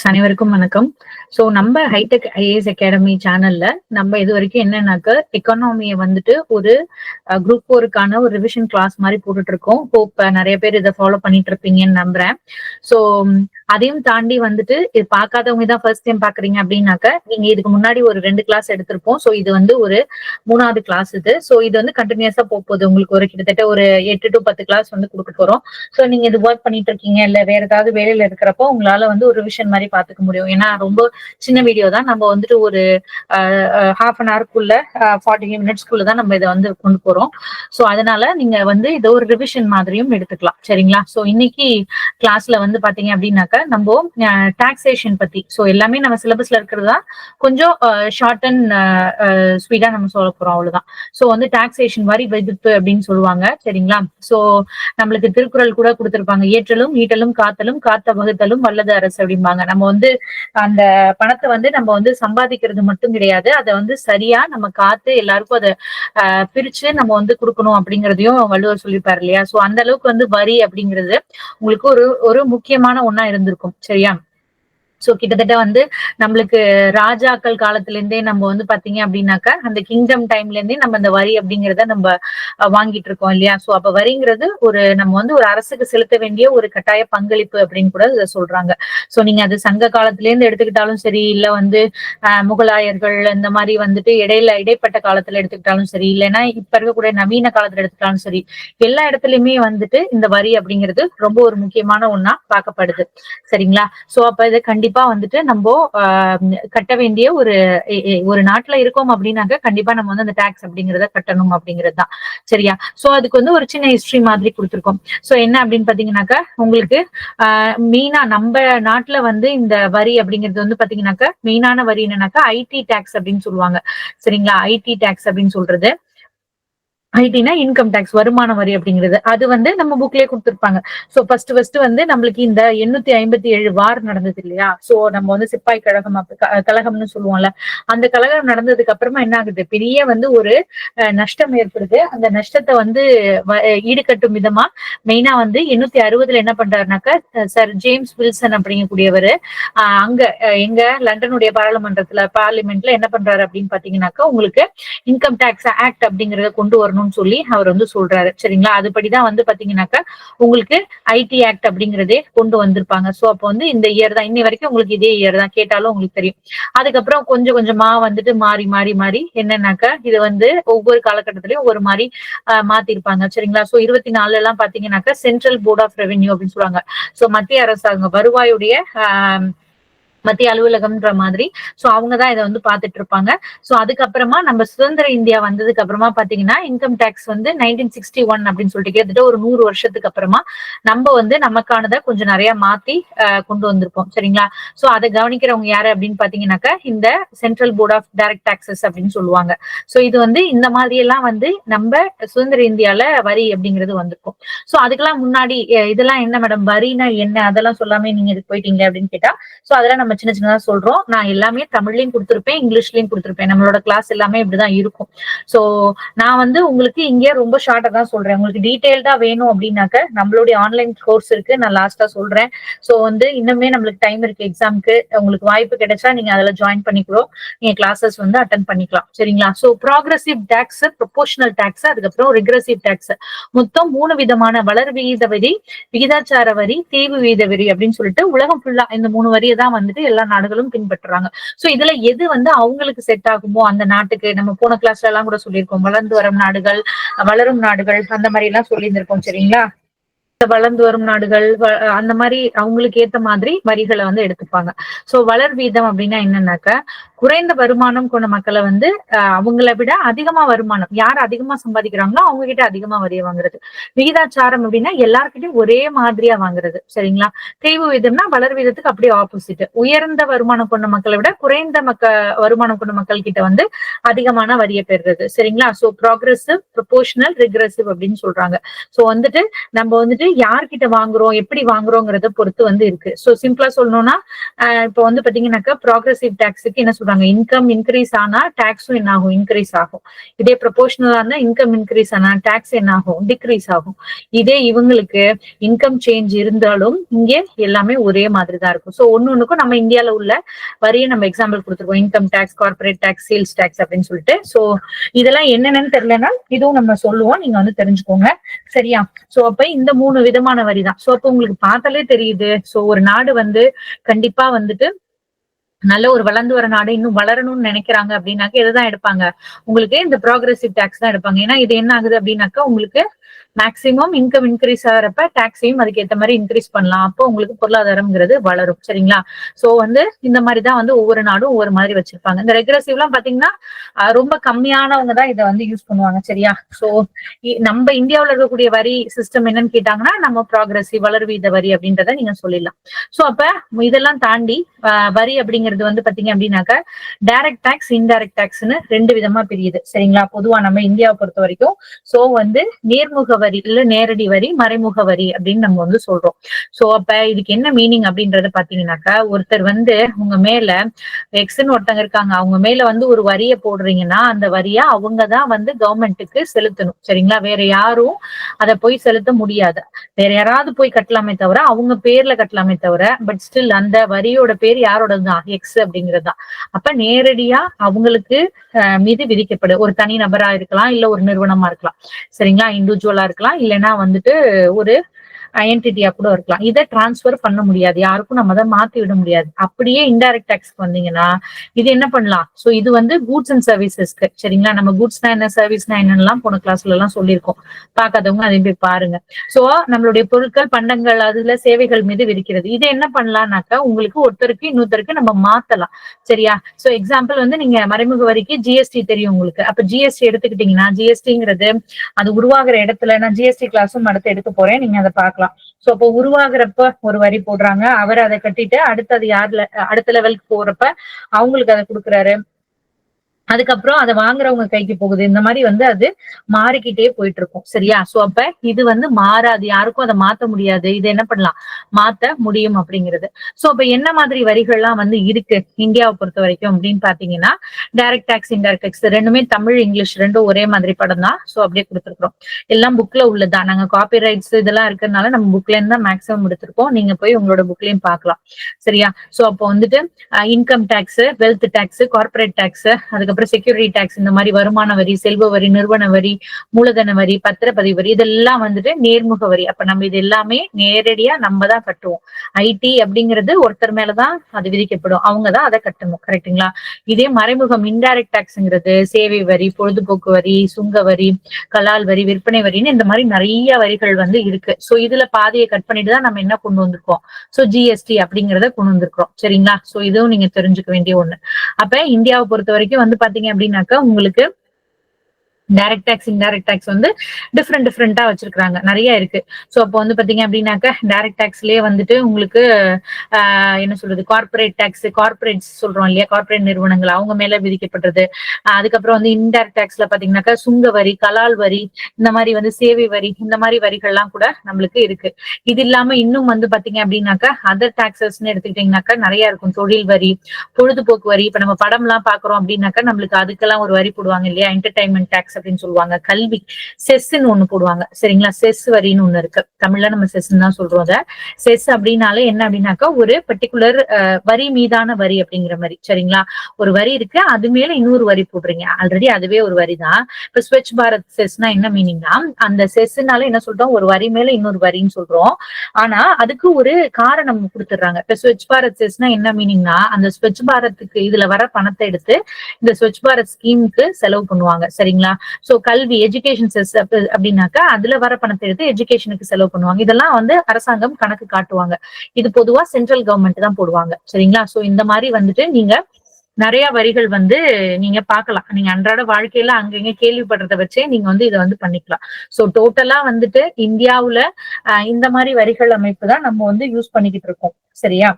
அனைவருக்கும் வணக்கம். சோ நம்ம ஹைடெக் ஐஏஎஸ் அகாடமி சேனல்ல நம்ம இது வரைக்கும் என்னன்னாக்க எக்கானமியை வந்துட்டு ஒரு குரூப் ஃபோருக்கான ஒரு ரிவிஷன் கிளாஸ் மாதிரி போட்டுட்டு இருக்கோம். ஹோப் நிறைய பேர் இதை ஃபாலோ பண்ணிட்டு இருப்பீங்கன்னு நம்புறேன். சோ அதையும் தாண்டி வந்துட்டு இது பார்க்காதவங்க தான் ஃபர்ஸ்ட் டைம் பாக்குறீங்க அப்படின்னாக்க நீங்க இதுக்கு முன்னாடி ஒரு ரெண்டு கிளாஸ் எடுத்திருப்போம். சோ இது வந்து ஒரு மூணாவது கிளாஸ் இது. சோ இது வந்து கண்டினியூஸா போக போகுது உங்களுக்கு ஒரு கிட்டத்தட்ட ஒரு எட்டு டு பத்து கிளாஸ் வந்து கொடுக்க போறோம். சோ நீங்க இது ஒர்க் பண்ணிட்டு இருக்கீங்க இல்ல வேற ஏதாவது வேலையில இருக்கிறப்போ உங்களால வந்து ஒரு ரிவிஷன் மாதிரி பாத்துக்க முடியும். ஏன்னா ரொம்ப சின்ன வீடியோ தான். நம்ம வந்துட்டு ஒரு ஹாஃப் அன் ஹவர்க்குள்ள ஃபார்ட்டி மினிட்ஸ்க்குள்ள தான் நம்ம இதை வந்து கொண்டு போறோம். சோ அதனால நீங்க வந்து இதை ஒரு ரிவிஷன் மாதிரியும் எடுத்துக்கலாம். சரிங்களா? சோ இன்னைக்கு கிளாஸ்ல வந்து பாத்தீங்க அப்படின்னாக்க நம்ம டாக்ஸேஷன் பத்தி. சோ எல்லாமே நம்ம சிலபஸ்ல இருக்கிறது தான் கொஞ்சம் ஷார்ட் அண்ட் ஸ்வீடா நம்ம சொல்ல போறோம் அவ்வளவுதான். சோ வந்து டாக்ஸேஷன் வரி விதிப்பு அப்படின்னு சொல்லுவாங்க சரிங்களா? சோ நம்மளுக்கு திருக்குறள் கூட கொடுத்துருப்பாங்க ஏற்றலும் ஈட்டலும் காத்தலும் காத்த வகுத்தலும் வல்லது அரசு அப்படிம்பாங்க. நம்ம வந்து அந்த பணத்தை வந்து நம்ம வந்து சம்பாதிக்கிறது மட்டும் கிடையாது அதை வந்து சரியா நம்ம காத்து எல்லாருக்கும் அதை பிரிச்சு நம்ம வந்து கொடுக்கணும் அப்படிங்கறதையும் வள்ளுவர் சொல்லியிருப்பாரு இல்லையா? சோ அந்த அளவுக்கு வந்து வரி அப்படிங்கிறது உங்களுக்கு ஒரு ஒரு முக்கியமான ஒண்ணா இருந்திருக்கும் சரியா? சோ கிட்டத்தட்ட வந்து நம்மளுக்கு ராஜாக்கள் காலத்துல இருந்தே நம்ம வந்து பாத்தீங்க அப்படின்னாக்கா அந்த கிங்டம் டைம்ல இருந்தே நம்ம அந்த வரி அப்படிங்கிறத நம்ம வாங்கிட்டு இருக்கோம் இல்லையா? சோ அப்ப வரிங்கிறது ஒரு நம்ம வந்து ஒரு அரசுக்கு செலுத்த வேண்டிய ஒரு கட்டாய பங்களிப்பு அப்படின்னு கூட இதை சொல்றாங்க. சோ நீங்க அது சங்க காலத்துல இருந்து எடுத்துக்கிட்டாலும் சரி இல்ல வந்து ஆஹ் முகலாயர்கள் இந்த மாதிரி வந்துட்டு இடையில இடைப்பட்ட காலத்துல எடுத்துக்கிட்டாலும் சரி இல்லைன்னா இப்ப இருக்கக்கூடிய நவீன காலத்துல எடுத்துக்கிட்டாலும் சரி எல்லா இடத்துலயுமே வந்துட்டு இந்த வரி அப்படிங்கிறது ரொம்ப ஒரு முக்கியமான ஒன்னா பார்க்கப்படுது. சரிங்களா? சோ அப்ப இதை கண்டிப்பா கண்டிப்பா வந்துட்டு நம்ம கட்ட வேண்டிய ஒரு ஒரு நாட்டுல இருக்கோம் அப்படின்னாக்க கண்டிப்பா நம்ம வந்து அந்த டாக்ஸ் அப்படிங்கறத கட்டணும் அப்படிங்கிறது தான் சரியா? சோ அதுக்கு வந்து ஒரு சின்ன ஹிஸ்டரி மாதிரி கொடுத்துருக்கோம். சோ என்ன அப்படின்னு பாத்தீங்கன்னாக்கா உங்களுக்கு ஆஹ் மெயினா நம்ம நாட்டுல வந்து இந்த வரி அப்படிங்கிறது வந்து பாத்தீங்கன்னாக்கா மெயினான வரி என்னன்னாக்கா ஐடி டாக்ஸ் அப்படின்னு சொல்லுவாங்க. சரிங்களா? ஐடி டாக்ஸ் அப்படின்னு சொல்றது. ஐடினா இன்கம் டேக்ஸ் வருமான வரி அப்படிங்கிறது. அது வந்து நம்ம புக்லயே கொடுத்துருப்பாங்க. சோ ஃபர்ஸ்ட் ஃபர்ஸ்ட் வந்து நம்மளுக்கு இந்த எண்ணூத்தி ஐம்பத்தி ஏழு வார் நடந்தது இல்லையா? சோ நம்ம வந்து சிப்பாய் கழகம் கழகம்னு சொல்லுவோம்ல. அந்த கழகம் நடந்ததுக்கு அப்புறமா என்ன ஆகுது? பெரிய வந்து ஒரு நஷ்டம் ஏற்படுது. அந்த நஷ்டத்தை வந்து ஈடுகட்டும் விதமா மெயினா வந்து எண்ணூத்தி அறுபதுல என்ன பண்றாருனாக்கா சார் ஜேம்ஸ் வில்சன் அப்படிங்கக்கூடியவர் அங்க எங்க லண்டனுடைய பாராளுமன்றத்துல பார்லிமெண்ட்ல என்ன பண்றாரு அப்படின்னு பாத்தீங்கன்னாக்கா உங்களுக்கு இன்கம் டேக்ஸ் ஆக்ட் அப்படிங்கறத கொண்டு வரணும். பண்ணணும்னு சொல்லி அவர் வந்து சொல்றாரு. சரிங்களா? அதுபடிதான் வந்து பாத்தீங்கன்னாக்கா உங்களுக்கு ஐடி ஆக்ட் அப்படிங்கறதே கொண்டு வந்திருப்பாங்க. சோ அப்போ வந்து இந்த இயர் தான். இன்னை வரைக்கும் உங்களுக்கு இதே இயர் தான். கேட்டாலும் உங்களுக்கு தெரியும். அதுக்கப்புறம் கொஞ்சம் கொஞ்சமா வந்துட்டு மாறி மாறி மாறி என்னன்னாக்கா இது வந்து ஒவ்வொரு காலகட்டத்திலயும் ஒரு மாதிரி மாத்திருப்பாங்க. சரிங்களா? சோ இருபத்தி நாலுல எல்லாம் பாத்தீங்கன்னாக்கா சென்ட்ரல் போர்ட் ஆஃப் ரெவென்யூ அப்படின்னு சொல்லுவாங்க. சோ மத்திய அரசாங்கம் வருவாயுடைய ஆஹ் மத்திய அலுவலகம்ன்ற மாதிரி. சோ அவங்கதான் இதை வந்து பாத்துட்டு இருப்பாங்க சோ அதுக்கப்புறமா நம்ம சுதந்திர இந்தியா வந்ததுக்கு அப்புறமா பாத்தீங்கன்னா இன்கம் டேக்ஸ் வந்து நைன்டீன் சிக்ஸ்டி ஒன் அப்படின்னு சொல்லிட்டு கிட்டத்தட்ட ஒரு நூறு வருஷத்துக்கு அப்புறமா நம்ம வந்து நமக்கானதை கொஞ்சம் நிறைய மாத்தி கொண்டு வந்திருப்போம். சரிங்களா? சோ அதை கவனிக்கிறவங்க யாரு அப்படின்னு பாத்தீங்கன்னாக்கா இந்த central board of direct taxes அப்படின்னு சொல்லுவாங்க. சோ இது வந்து இந்த மாதிரி எல்லாம் வந்து நம்ம சுதந்திர இந்தியால வரி அப்படிங்கிறது வந்திருக்கும். சோ அதுக்கெல்லாம் முன்னாடி இதெல்லாம் என்ன மேடம்? வரினா என்ன? அதெல்லாம் சொல்லாம நீங்க இதுக்கு போயிட்டீங்க அப்படின்னு கேட்டா சோ அதெல்லாம் நம்ம சின்ன சின்னதா சொல்றோம். நான் எல்லாமே தமிழ்லயும் கொடுத்துருப்பேன் இங்கிலீஷ்லயும் கொடுத்துருப்பேன். நம்மளோட கிளாஸ் எல்லாமே இப்படிதான் இருக்கும். சோ நான் வந்து உங்களுக்கு இங்கே ரொம்ப ஷார்ட்டா தான் சொல்றேன். உங்களுக்கு டீடைல்டா வேணும் அப்படின்னாக்க நம்மளுடைய ஆன்லைன் கோர்ஸ் இருக்கு. நான் லாஸ்டா சொல்றேன். சோ வந்து இன்னுமே நம்மளுக்கு டைம் இருக்கு எக்ஸாம்க்கு உங்களுக்கு வாய்ப்பு கிடைச்சா நீங்க அதுல ஜாயின் பண்ணிக்கிறோம். நீங்க கிளாஸஸ் வந்து அட்டன் பண்ணிக்கலாம். சரிங்களா? So progressive tax proportional tax அதுக்கப்புறம் ரிக்ரசிவ் டேக்ஸ் மொத்தம் மூணு விதமான வளர் விகித வரி விகிதாச்சார வரி தீவு விகித வரி அப்படின்னு சொல்லிட்டு உலகம் ஃபுல்லா இந்த மூணு வரியை தான் வந்துட்டு எல்லா நாடுகளும் பின்பற்றுறாங்க. சோ இதுல எது வந்து அவங்களுக்கு செட் ஆகுமோ அந்த நாட்டுக்கு நம்ம போன கிளாஸ்ல எல்லாம் கூட சொல்லியிருக்கோம். வளர்ந்து வரும் நாடுகள் வளரும் நாடுகள் அந்த மாதிரி எல்லாம் சொல்லியிருந்திருக்கோம் சரிங்களா? வளர்ந்து வரும் நாடுகள் அந்த மாதிரி அவங்களுக்கு ஏத்த மாதிரி வரிகளை வந்து எடுத்துப்பாங்க. சோ வளர் வீதம் அப்படின்னா என்னன்னாக்க குறைந்த வருமானம் கொண்ட மக்களை வந்து அவங்கள விட அதிகமா வருமானம் யார் அதிகமா சம்பாதிக்கிறாங்களோ அவங்க கிட்ட அதிகமா வரிய வாங்குறது. விகிதாச்சாரம் அப்படின்னா எல்லார்கிட்டயும் ஒரே மாதிரியா வாங்குறது சரிங்களா? தேய்வு விதம்னா வளர் விதத்துக்கு அப்படியே ஆப்போசிட் உயர்ந்த வருமானம் கொண்ட மக்களை விட குறைந்த மக்க வருமானம் கொண்ட மக்கள் கிட்ட வந்து அதிகமான வரிய பெறுறது சரிங்களா? சோ ப்ராக்ரெசிவ் ப்ரொபோஷனல் ரிக்ரசிவ் அப்படின்னு சொல்றாங்க. சோ வந்துட்டு நம்ம வந்துட்டு யார்கிட்ட வாங்குறோம் எப்படி வாங்குறோங்கிறத பொறுத்து வந்து இருக்கு. சோ சிம்பிளா சொல்லணும்னா இப்போ வந்து பாத்தீங்கன்னாக்கா ப்ராக்ரெசிவ் டாக்ஸுக்கு என்ன சொல்றாங்க? சொல்றாங்க. இன்கம் இன்க்ரீஸ் ஆனா டாக்ஸும் என்ன ஆகும்? இன்க்ரீஸ் ஆகும். இதே ப்ரொபோஷனலான இன்கம் இன்க்ரீஸ் ஆனா டாக்ஸ் என்ன ஆகும்? டிக்ரீஸ் ஆகும். இதே இவங்களுக்கு இன்கம் சேஞ்ச் இருந்தாலும் இங்கே எல்லாமே ஒரே மாதிரி தான் இருக்கும். ஸோ ஒன்னு ஒண்ணுக்கும் நம்ம இந்தியால உள்ள வரியை நம்ம எக்ஸாம்பிள் கொடுத்துருக்கோம். Income tax corporate tax sales tax அப்படின்னு சொல்லிட்டு. ஸோ இதெல்லாம் என்னென்னு தெரியலன்னா இதுவும் நம்ம சொல்லுவோம். நீங்க வந்து தெரிஞ்சுக்கோங்க. சரியா? சோ அப்ப இந்த மூணு விதமான வரி தான் சோ அப்ப உங்களுக்கு பார்த்தாலே தெரியுது. சோ ஒரு நாடு வந்து கண்டிப்பா வந்துட்டு நல்ல ஒரு வளர்ந்து வர நாடு இன்னும் வளரணும்னு நினைக்கிறாங்க அப்படின்னாக்க இதுதான் எடுப்பாங்க. உங்களுக்கு இந்த ப்ராக்ரெசிவ் டேக்ஸ் தான் எடுப்பாங்க. ஏன்னா இது என்ன ஆகுது அப்படின்னாக்கா உங்களுக்கு மேக்சிமம் இன்கம் இன்க்ரீஸ் ஆகிறப்ப டாக்ஸையும் அதுக்கு ஏற்ற மாதிரி இன்க்ரீஸ் பண்ணலாம். அப்போ உங்களுக்கு பொருளாதாரம்ங்கிறது வளரும். சரிங்களா? சோ வந்து இந்த மாதிரி தான் வந்து ஒவ்வொரு நாடும் ஒவ்வொரு மாதிரி வச்சிருப்பாங்க. இந்த ரெக்ரஸிவ் எல்லாம் பாத்தீங்கன்னா ரொம்ப கம்மியானவங்க தான் இதை வந்து யூஸ் பண்ணுவாங்க. சரியா? சோ நம்ம இந்தியாவுல இருக்கக்கூடிய வரி சிஸ்டம் என்னன்னு கேட்டாங்கன்னா நம்ம ப்ராக்ரஸிவ் வளர்வீத வரி அப்படின்றத நீங்க சொல்லிடலாம். சோ அப்ப இதெல்லாம் தாண்டி வரி அப்படிங்கிறது வந்து பாத்தீங்க அப்படின்னாக்க டைரக்ட் டாக்ஸ் இன்டைரக்ட் டாக்ஸ்னு ரெண்டு விதமா பிரியுது. சரிங்களா? பொதுவா நம்ம இந்தியாவை பொறுத்த வரைக்கும் சோ வந்து நேர்முக வரி இல்ல நேரடி வரி மறைமுக வரி அப்படின்னு நம்ம வந்து சொல்றோம். சோ அப்ப இதுக்கு என்ன மீனிங் அப்படின்றத பாத்தீங்கன்னாக்கா ஒருத்தர் வந்து உங்க மேல எக்ஸ்ன்னு ஒருத்தங்க இருக்காங்க அவங்க மேல வந்து ஒரு வரியை போடுறீங்கன்னா அந்த வரியா அவங்க தான் வந்து கவர்மெண்ட்டுக்கு செலுத்தணும். சரிங்களா? வேற யாரும் அதை போய் செலுத்த முடியாது. வேற யாராவது போய் கட்டலாமே தவிர அவங்க பேர்ல கட்டலாமே தவிர பட் ஸ்டில் அந்த வரியோட பேர் யாரோடது தான் எக்ஸ் அப்படிங்கிறது தான் அப்ப நேரடியா அவங்களுக்கு மீது விதிக்கப்படும். ஒரு தனி நபரா இருக்கலாம் இல்ல ஒரு நிறுவனமா இருக்கலாம். சரிங்களா? இண்டிவிஜுவலா இருக்கலாம். இல்லைன்னா வந்துட்டு ஒரு என்டிட்டியா கூட இருக்கலாம். இதை டிரான்ஸ்ஃபர் பண்ண முடியாது. யாருக்கும் நம்ம அதை மாத்தி விட முடியாது. அப்படியே இன்டைரக்ட் டேக்ஸ்க்கு வந்தீங்கன்னா இது என்ன பண்ணலாம்? சோ இது வந்து கூட்ஸ் அண்ட் சர்வீசஸ்க்கு சரிங்களா? நம்ம கூட்ஸ்னா என்ன சர்வீஸ்னா என்னென்னலாம் போன கிளாஸ்ல எல்லாம் சொல்லியிருக்கோம். பார்க்காதவங்க அதையும் போய் பாருங்க. சோ நம்மளுடைய பொருட்கள் பண்டங்கள் அதுல சேவைகள் மீது விரிக்கிறது இது என்ன பண்ணலாம்னாக்கா உங்களுக்கு ஒருத்தருக்கு இன்னொருத்தருக்கு நம்ம மாத்தலாம். சரியா? சோ எக்ஸாம்பிள் வந்து நீங்க மறைமுக வரிக்கு ஜிஎஸ்டி தெரியும் உங்களுக்கு. அப்ப ஜிஎஸ்டி எடுத்துக்கிட்டீங்கன்னா ஜிஎஸ்டிங்கிறது அது உருவாகிற இடத்துல நான் ஜிஎஸ்டி கிளாஸும் அடுத்து எடுக்க போறேன். நீங்க அதை பார்க்கலாம். சோ அப்போ உருவாகிறப்ப ஒரு வரி போடுறாங்க. அவர் அதை கட்டிட்டு அடுத்தது யார்ல அடுத்த லெவலுக்கு போறப்ப அவங்களுக்கு அதை கொடுக்குறாரு. அதுக்கப்புறம் அதை வாங்குறவங்க கைக்கு போகுது. இந்த மாதிரி வந்து அது மாறிக்கிட்டே போயிட்டு இருக்கும் சரியா? சோ அப்ப இது வந்து மாறாது. யாருக்கும் அதை மாத்த முடியாது. இது என்ன பண்ணலாம்? மாத்த முடியும் அப்படிங்கிறது. சோ அப்ப என்ன மாதிரி வரிகள்லாம் வந்து இருக்கு இந்தியாவை பொறுத்த வரைக்கும் அப்படின்னு பாத்தீங்கன்னா டைரக்ட் டாக்ஸ் இன்டைரக்ட் டாக்ஸ் ரெண்டுமே தமிழ் இங்கிலீஷ் ரெண்டும் ஒரே மாதிரி படம் தான். சோ அப்படியே கொடுத்துருக்கோம் எல்லாம் புக்ல உள்ளதுதான் நாங்க காப்பி ரைட்ஸ் இதெல்லாம் இருக்கிறதுனால நம்ம புக்ல இருந்து தான் மேக்ஸிமம் எடுத்திருக்கோம். நீங்க போய் உங்களோட புக்லயும் பார்க்கலாம். சரியா? சோ அப்போ வந்துட்டு income tax wealth tax corporate tax அதுக்கப்புறம் செக்யூரிட்டி டாக்ஸ் இந்த மாதிரி வருமான வரி செல்வ வரி நிறுவன வரி மூலதன வரி பத்திரப்பதிவு வரி இதெல்லாம் வந்துட்டு நேர்முக வரி. அப்ப நம்ம இது எல்லாமே நேரடியா நம்ம தான் கட்டுவோம். ஐடி அப்படிங்கிறது ஒருத்தர் மேலதான் அது விதிக்கப்படும். அவங்க தான் அதை கட்டணும். கரெக்ட்டுங்களா இதே மறைமுகம் இன்டைரக்ட் டாக்ஸ்ங்கிறது சேவை வரி பொழுதுபோக்கு வரி சுங்க வரி கலால் வரி விற்பனை வரின்னு இந்த மாதிரி நிறைய வரிகள் வந்து இருக்கு. சோ இதுல பாதையை கட் பண்ணிட்டு தான் நம்ம என்ன கொண்டு வந்திருக்கோம்? சோ ஜிஎஸ்டி அப்படிங்கறத கொண்டு வந்திருக்கிறோம். சரிங்களா? சோ இதுவும் நீங்க தெரிஞ்சுக்க வேண்டிய ஒண்ணு. அப்ப இந்தியாவை பொறுத்த வரைக்கும் வந்து பாத்தீங்க அப்படின்னாக்கா உங்களுக்கு டைரக்ட் டேக்ஸ் இன்டைரக்ட் டேக்ஸ் வந்து டிஃப்ரெண்ட் டிஃப்ரெண்டா வச்சிருக்காங்க நிறைய இருக்கு. ஸோ அப்போ வந்து பாத்தீங்க அப்படின்னாக்கா டைரக்ட் டேக்ஸ்லயே வந்துட்டு உங்களுக்கு என்ன சொல்றது கார்பரேட் டேக்ஸ் கார்பரேட்ஸ் சொல்றோம் இல்லையா? கார்பரேட் நிறுவனங்கள் அவங்க மேல விதிக்கப்படுறது. அதுக்கப்புறம் வந்து இன்டைரக்ட் டேக்ஸ்ல பாத்தீங்கன்னாக்கா சுங்க வரி கலால் வரி இந்த மாதிரி வந்து சேவை வரி இந்த மாதிரி வரிகள்லாம் கூட நம்மளுக்கு இருக்கு. இது இல்லாம இன்னும் வந்து பாத்தீங்க அப்படின்னாக்கா அதர் டாக்ஸஸ்ன்னு எடுத்துக்கிட்டீங்கன்னாக்கா நிறைய இருக்கும். தொழில் வரி பொழுதுபோக்கு வரி. இப்ப நம்ம படம் எல்லாம் பாக்குறோம் அப்படின்னாக்கா நம்மளுக்கு அதுக்கெல்லாம் ஒரு வரி போடுவாங்க இல்லையா? என்டர்டைன்மெண்ட் டாக்ஸ் அப்படின்னு சொல்லுவாங்க. கல்வி செஸ்ன்னு ஒண்ணு போடுவாங்க. சரிங்களா? செஸ் வரின்னு ஒண்ணு இருக்கு. தமிழ்ல நம்ம செஸ்ன்னு தான் சொல்றோம் அதை. செஸ் அப்படின்னாலே என்ன அப்படின்னாக்கா ஒரு பர்டிகுலர் வரி மீதான வரி அப்படிங்கிற மாதிரி. சரிங்களா? ஒரு வரி இருக்கு. அது மேல இன்னொரு வரி போடுறீங்க. ஆல்ரெடி அதுவே ஒரு வரி தான். இப்ப ஸ்வச் பாரத் செஸ்னா என்ன மீனிங்னா அந்த செஸ்னால என்ன சொல்றோம்? ஒரு வரி மேல இன்னொரு வரின்னு சொல்றோம். ஆனா அதுக்கு ஒரு காரணம் கொடுத்துடுறாங்க. இப்ப ஸ்வச் பாரத் செஸ்னா என்ன மீனிங்னா அந்த ஸ்வச் பாரத்துக்கு இதுல வர பணத்தை எடுத்து இந்த ஸ்வச் பாரத் ஸ்கீமுக்கு செலவு பண்ணுவாங்க. சரிங்களா? சோ கல்வி எஜுகேஷன் அப்படின்னாக்கா அதுல வர பணத்தை எடுத்து எஜுகேஷனுக்கு செலவு பண்ணுவாங்க. இதெல்லாம் வந்து அரசாங்கம் கணக்கு காட்டுவாங்க. இது பொதுவா சென்ட்ரல் கவர்மெண்ட் தான் போடுவாங்க. சரிங்களா? சோ இந்த மாதிரி வந்துட்டு நீங்க நிறைய வரிகள் வந்து நீங்க பாக்கலாம் நீங்க அன்றாட வாழ்க்கையில அங்கங்க கேள்விப்படுறத வச்சே நீங்க வந்து இதை வந்து பண்ணிக்கலாம். சோ டோட்டலா வந்துட்டு இந்தியாவுல ஆஹ் இந்த மாதிரி வரிகள் அமைப்பு தான் நம்ம வந்து யூஸ் பண்ணிக்கிட்டு இருக்கோம். சரியா?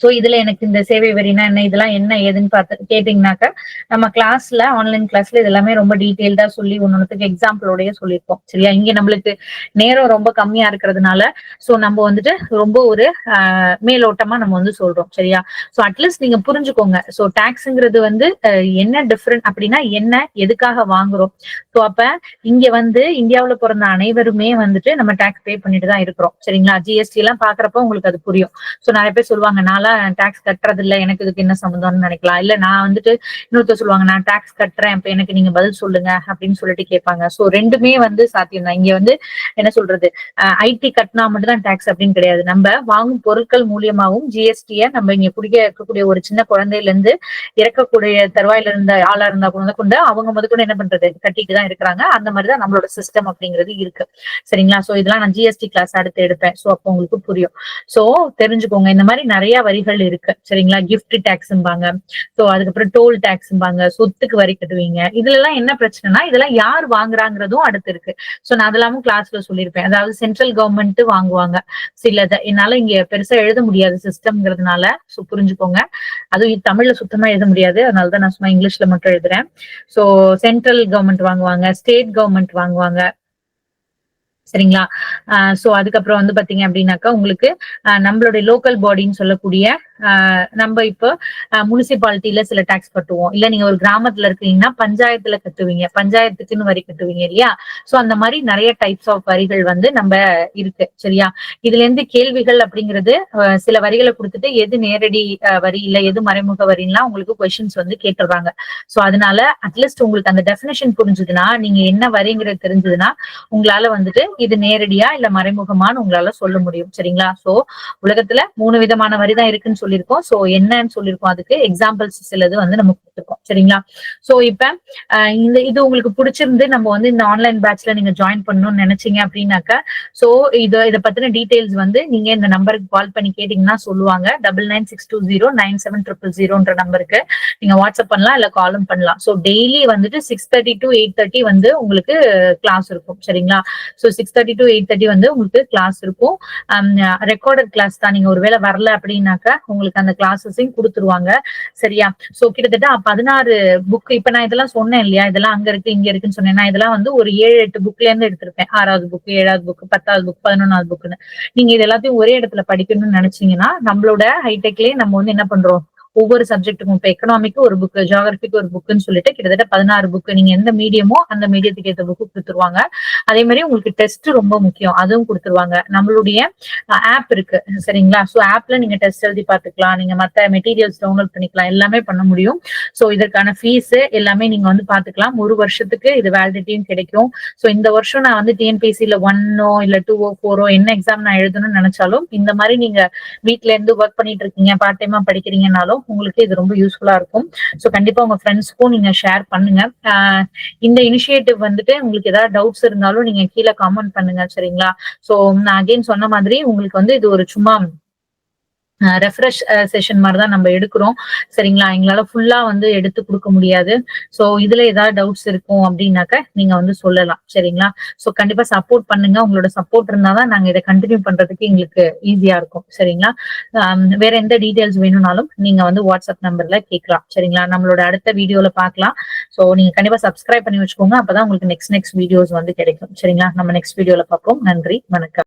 ஸோ இதுல எனக்கு இந்த சேவை வரினா என்ன? இதெல்லாம் என்ன ஏதுன்னு பார்த்து கேட்டீங்கன்னாக்கா நம்ம கிளாஸ்ல ஆன்லைன் கிளாஸ்ல இதெல்லாமே ரொம்ப டீட்டெயில்டா சொல்லி ஒன்னொன்னுக்கு எக்ஸாம்பிளோடய சொல்லியிருக்கோம் சரியா? இங்க நம்மளுக்கு நேரம் ரொம்ப கம்மியா இருக்கிறதுனால ஸோ நம்ம வந்துட்டு ரொம்ப ஒரு மேலோட்டமா நம்ம வந்து சொல்றோம். சரியா? ஸோ அட்லீஸ்ட் நீங்க புரிஞ்சுக்கோங்க. ஸோ டேக்ஸுங்கிறது வந்து என்ன டிஃப்ரெண்ட் அப்படின்னா என்ன எதுக்காக வாங்குறோம்? ஸோ அப்ப இங்க வந்து இந்தியாவில் பிறந்த அனைவருமே வந்துட்டு நம்ம டாக்ஸ் பே பண்ணிட்டு தான் இருக்கிறோம். சரிங்களா? ஜிஎஸ்டி எல்லாம் பாக்குறப்ப உங்களுக்கு அது புரியும். ஸோ நிறைய பேர் சொல்லுவாங்க நான் டாக்ஸ் கட்டுறது இல்லை எனக்கு இதுக்கு என்ன சம்மந்தம்னு நினைக்கலாம். இல்ல நான் வந்துட்டு இன்னொருத்தர் சொல்லுவாங்க நான் டாக்ஸ் கட்டுறேன் இப்ப எனக்கு நீங்க பதில் சொல்லுங்க அப்படின்னு சொல்லிட்டு கேட்பாங்க. சோ ரெண்டுமே வந்து சாத்தியம் தான். இங்க வந்து என்ன சொல்றது? ஐடி கட்டினா மட்டும் தான் டாக்ஸ் அப்படின்னு கிடையாது. நம்ம வாங்கும் பொருட்கள் மூலியமாவும் ஜிஎஸ்டிய நம்ம இங்க குடிக்க இருக்கக்கூடிய ஒரு சின்ன குழந்தையில இருந்து இறக்கக்கூடிய தருவாயில இருந்த ஆளா இருந்தா கூட கொண்டு அவங்க முத கூட என்ன பண்றது? கட்டிட்டு தான் இருக்கிறாங்க. அந்த மாதிரிதான் நம்மளோட சிஸ்டம் அப்படிங்கிறது இருக்கு. சரிங்களா? சோ இதெல்லாம் நான் ஜிஎஸ்டி கிளாஸ் அடுத்து எடுப்பேன். சோ அப்போ உங்களுக்கு புரியும். சோ தெரிஞ்சுக்கோங்க. இந்த மாதிரி நிறைய வரிகள் இருக்கு. சரிங்களா? கிஃப்ட் டேக்ஸும்பாங்க சோ அதுக்கப்புறம் டோல் டேக்ஸும்பாங்க சொத்துக்கு வரி கட்டுவீங்க. இதுல எல்லாம் என்ன பிரச்சனைனா இதெல்லாம் யார் வாங்குறாங்கிறதும் அடுத்து இருக்கு. சோ நான் அதெல்லாமும் கிளாஸ்ல சொல்லியிருப்பேன். அதாவது சென்ட்ரல் கவர்மெண்ட் வாங்குவாங்க. சிலதை என்னால இங்க பெருசா எழுத முடியாது சிஸ்டம்ங்கிறதுனால ஸோ புரிஞ்சுக்கோங்க. அதுவும் தமிழ்ல சுத்தமா எழுத முடியாது. அதனாலதான் நான் சும்மா இங்கிலீஷ்ல மட்டும் எழுதுறேன். சோ சென்ட்ரல் கவர்மெண்ட் வாங்குவாங்க. ஸ்டேட் கவர்மெண்ட் வாங்குவாங்க. சரிங்களா? சோ அதுக்கப்புறம் வந்து பாத்தீங்க அப்படின்னாக்கா உங்களுக்கு நம்மளுடைய லோக்கல் பாடின்னு சொல்லக்கூடிய நம்ம இப்போ முனிசிபாலிட்டியில சில டாக்ஸ் கட்டுவோம். இல்ல நீங்க ஒரு கிராமத்துல இருக்கீங்கன்னா பஞ்சாயத்துல கட்டுவீங்க. பஞ்சாயத்துக்குன்னு வரி கட்டுவீங்க இல்லையா? சோ அந்த மாதிரி நிறைய டைப்ஸ் ஆஃப் வரிகள் வந்து நம்ம இருக்கு சரியா? இதுல இருந்து கேள்விகள் அப்படிங்கிறது சில வரிகளை கொடுத்துட்டு எது நேரடி வரி இல்ல எது மறைமுக வரின்லாம் உங்களுக்கு கொஸ்டின்ஸ் வந்து கேட்டுறாங்க சோ அதனால அட்லீஸ்ட் உங்களுக்கு அந்த டெபினேஷன் புரிஞ்சுதுன்னா நீங்க என்ன வரிங்கிறது தெரிஞ்சதுன்னா உங்களால வந்துட்டு இது நேரடியா இல்ல மறைமுகமான்னு உங்களால சொல்ல முடியும் சரிங்களா? சோ உலகத்துல மூணு விதமான வரி தான் இருக்குன்னு சொல்லியிருக்கோம் ஸோ என்னன்னு சொல்லியிருக்கோம் அதுக்கு எக்ஸாம்பிள்ஸ் சிலது வந்து நம்ம கொடுத்துருக்கோம். சரிங்களா? சோ இப்ப ஆஹ் இந்த இது உங்களுக்கு பிடிச்சிருந்து நம்ம வந்து இந்த ஆன்லைன் பேட்ச்ல நீங்க ஜாயின் பண்ணணும்னு நினைச்சீங்க அப்படின்னாக்கா சோ இத இதை பத்தின டீடைல்ஸ் வந்து நீங்க இந்த நம்பருக்கு கால் பண்ணி கேட்டீங்கன்னா சொல்லுவாங்க. Double nine six two zero nine seven triple ஜீரோன்ற நம்பருக்கு நீங்க வாட்ஸ்அப் பண்ணலாம். இல்ல காலும் பண்ணலாம். ஸோ டெய்லி வந்துட்டு six thirty to eight thirty வந்து உங்களுக்கு கிளாஸ் இருக்கும். சரிங்களா? So six thirty to eight thirty வந்து உங்களுக்கு கிளாஸ் இருக்கும். ரெக்கார்டட் கிளாஸ் தான். நீங்க ஒருவேளை வரல அப்படின்னாக்கா உங்களுக்கு அந்த கிளாஸஸையும் கொடுத்துருவாங்க. சரியா? சோ கிட்டத்தட்ட பதினாறு புக் இப்ப நான் இதெல்லாம் சொன்னேன் இல்லையா? இதெல்லாம் அங்க இருக்கு இங்க இருக்குன்னு சொன்னேன். நான் இதெல்லாம் வந்து ஒரு ஏழு எட்டு புக்ல இருந்து எடுத்திருப்பேன். ஆறாவது புக் ஏழாவது புக் பத்தாவது புக் பதினொன்னாவது புக்னு நீங்க இது எல்லாத்தையும் ஒரே இடத்துல படிக்கணும்னு நினைச்சீங்கன்னா நம்மளோட ஹைடெக்லயே நம்ம வந்து என்ன பண்றோம்? ஒவ்வொரு சப்ஜெக்ட்டுக்கும் இப்போ எக்கனாமிக்கு ஒரு புக் ஜியாகிரபிக்கு ஒரு புக்குன்னு சொல்லிட்டு கிட்டத்தட்ட பதினாறு புக்கு நீங்க எந்த மீடியமோ அந்த மீடியத்துக்கு ஏற்ற புக்கு கொடுத்துருவாங்க. அதே மாதிரி உங்களுக்கு டெஸ்ட் ரொம்ப முக்கியம். அதுவும் கொடுத்துருவாங்க. நம்மளுடைய ஆப் இருக்கு. சரிங்களா? ஸோ ஆப்ல நீங்க டெஸ்ட் எழுதி பார்த்துக்கலாம். நீங்க மற்ற மெட்டீரியல்ஸ் டவுன்லோட் பண்ணிக்கலாம். எல்லாமே பண்ண முடியும். ஸோ இதற்கான ஃபீஸ் எல்லாமே நீங்க வந்து பாத்துக்கலாம் ஒரு வருஷத்துக்கு இது வேலிடிட்டியும் கிடைக்கும். ஸோ இந்த வருஷம் நான் வந்து டிஎன்பிசியில ஒன்னோ இல்ல டூவோ ஃபோரோ என்ன எக்ஸாம் நான் எழுதணும்னு நினைச்சாலும் இந்த மாதிரி நீங்க வீட்ல இருந்து ஒர்க் பண்ணிட்டு இருக்கீங்க பார்ட் டைமா படிக்கிறீங்கனாலும் உங்களுக்கு இது ரொம்ப யூஸ்ஃபுல்லா இருக்கும். ஸோ கண்டிப்பா உங்க ஃப்ரெண்ட்ஸ்க்கும் நீங்க ஷேர் பண்ணுங்க. இந்த இனிஷியேட்டிவ் வந்துட்டு உங்களுக்கு ஏதாவது டவுட்ஸ் இருந்தாலும் நீங்க கீழே காமெண்ட் பண்ணுங்க சரிங்களா? ஸோ நான் அகைன் சொன்ன மாதிரி உங்களுக்கு வந்து இது ஒரு சும்மா ரெஃப்ரெஷ் செஷன் மாதிரி தான் நம்ம எடுக்கிறோம். சரிங்களா? எங்களால ஃபுல்லா வந்து எடுத்து கொடுக்க முடியாது. ஸோ இதுல ஏதாவது டவுட்ஸ் இருக்கும் அப்படின்னாக்க நீங்க வந்து சொல்லலாம். சரிங்களா? ஸோ கண்டிப்பா சப்போர்ட் பண்ணுங்க. உங்களோட சப்போர்ட் இருந்தாதான் நாங்க இதை கண்டினியூ பண்றதுக்கு எங்களுக்கு ஈஸியா இருக்கும். சரிங்களா? வேற எந்த டீடைல்ஸ் வேணும்னாலும் நீங்க வந்து வாட்ஸ்அப் நம்பர்ல கேட்கலாம். சரிங்களா? நம்மளோட அடுத்த வீடியோல பார்க்கலாம். ஸோ நீங்க கண்டிப்பா சப்ஸ்கிரைப் பண்ணி வச்சுக்கோங்க. அப்பதான் உங்களுக்கு நெக்ஸ்ட் நெக்ஸ்ட் வீடியோஸ் வந்து கிடைக்கும். சரிங்களா? நம்ம நெக்ஸ்ட் வீடியோல பார்ப்போம். நன்றி. வணக்கம்.